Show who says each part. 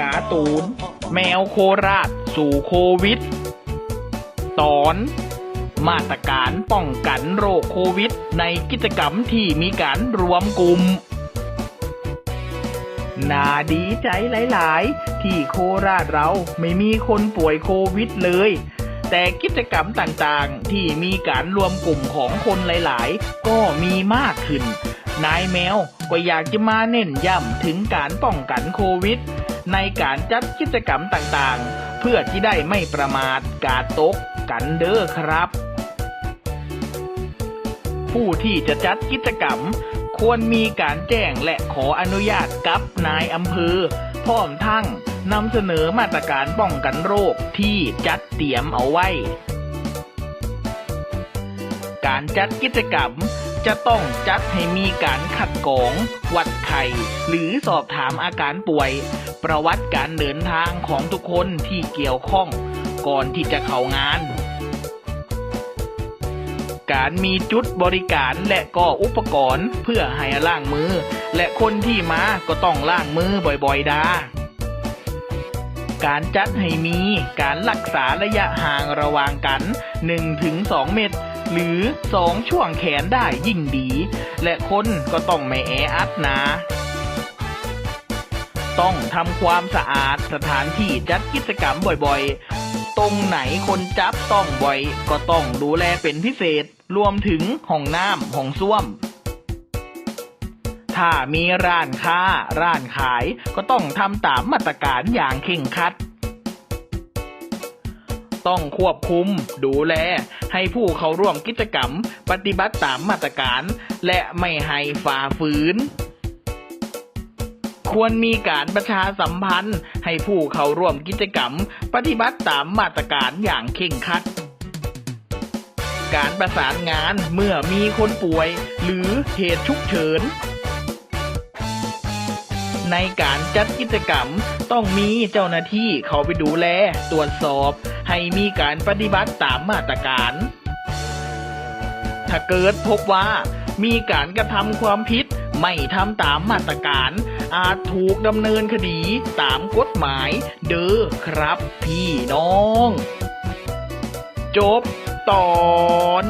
Speaker 1: กาตูน แมวโคราช สู่โควิด ตอน มาตรการป้องกันโรคโควิด ในกิจกรรมที่มีการรวมกลุ่มน่าดีใจหลาย ๆ ที่โคราชเราไม่มีคนป่วยโควิดเลย แต่กิจกรรมต่าง ๆ ที่มีการรวมกลุ่มของคนหลาย ๆ ก็มีมากขึ้น นายแมวก็อยากจะมาเน้นย้ำถึงการป้องกันโควิด ในการจัดกิจกรรมต่างๆ เพื่อที่ได้ไม่ประมาทกาดตกกันเด้อครับ ผู้ที่จะจัดกิจกรรม ควรมีการแจ้งและขออนุญาตกับนายอำเภอพร้อมทั้งนำเสนอมาตรการป้องกันโรคที่จัดเตรียมเอาไว้ การจัดกิจกรรม จะต้องจัดให้มีการคัดกรอง วัดไข้หรือสอบถามอาการป่วย ประวัติการเดินทางของทุกคนที่เกี่ยวข้อง ก่อนที่จะเข้างาน การมีจุดบริการและก็อุปกรณ์เพื่อให้ล้างมือ และคนที่มาก็ต้องล้างมือบ่อยๆดาการจัดให้มีการรักษาระยะห่างระหว่างกัน 1-2 เมตร หรือ2ช่วงแขนได้ยิ่งดี และคนก็ต้องไม่แออัดนาต้องทำความสะอาดสถานที่จัดกิจกรรมบ่อยๆ ตรงไหนคนจับต้องบ่อย ก็ต้องดูแลเป็นพิเศษ รวมถึงห้องน้ำห้องส้วม ถ้ามีร้านค้า ร้านขายก็ต้องทำตามมาตรการอย่างเข่งคัด ต้องควบคุม ดูแล ให้ผู้เข้าร่วมกิจกรรม ปฏิบัติตามมาตรการ และไม่ให้ฝ่าฝืนควรมีการประชาสัมพันธ์ให้ผู้เข้าร่วมกิจกรรม ปฏิบัติตามมาตรการอย่างเข่งคัด การประสานงานเมื่อมีคนป่วย หรือเหตุฉุกเฉิน ในการจัดกิจกรรมต้องมีเจ้าหน้าที่เขาไปดูแล ตรวจสอบ ให้มีการปฏิบัติตามมาตรการ ถ้าเกิดพบว่ามีการกระทำความผิดไม่ทำตามมาตรการ อาจถูกดำเนินคดีตามกฎหมาย เด้อครับพี่น้อง จบตอน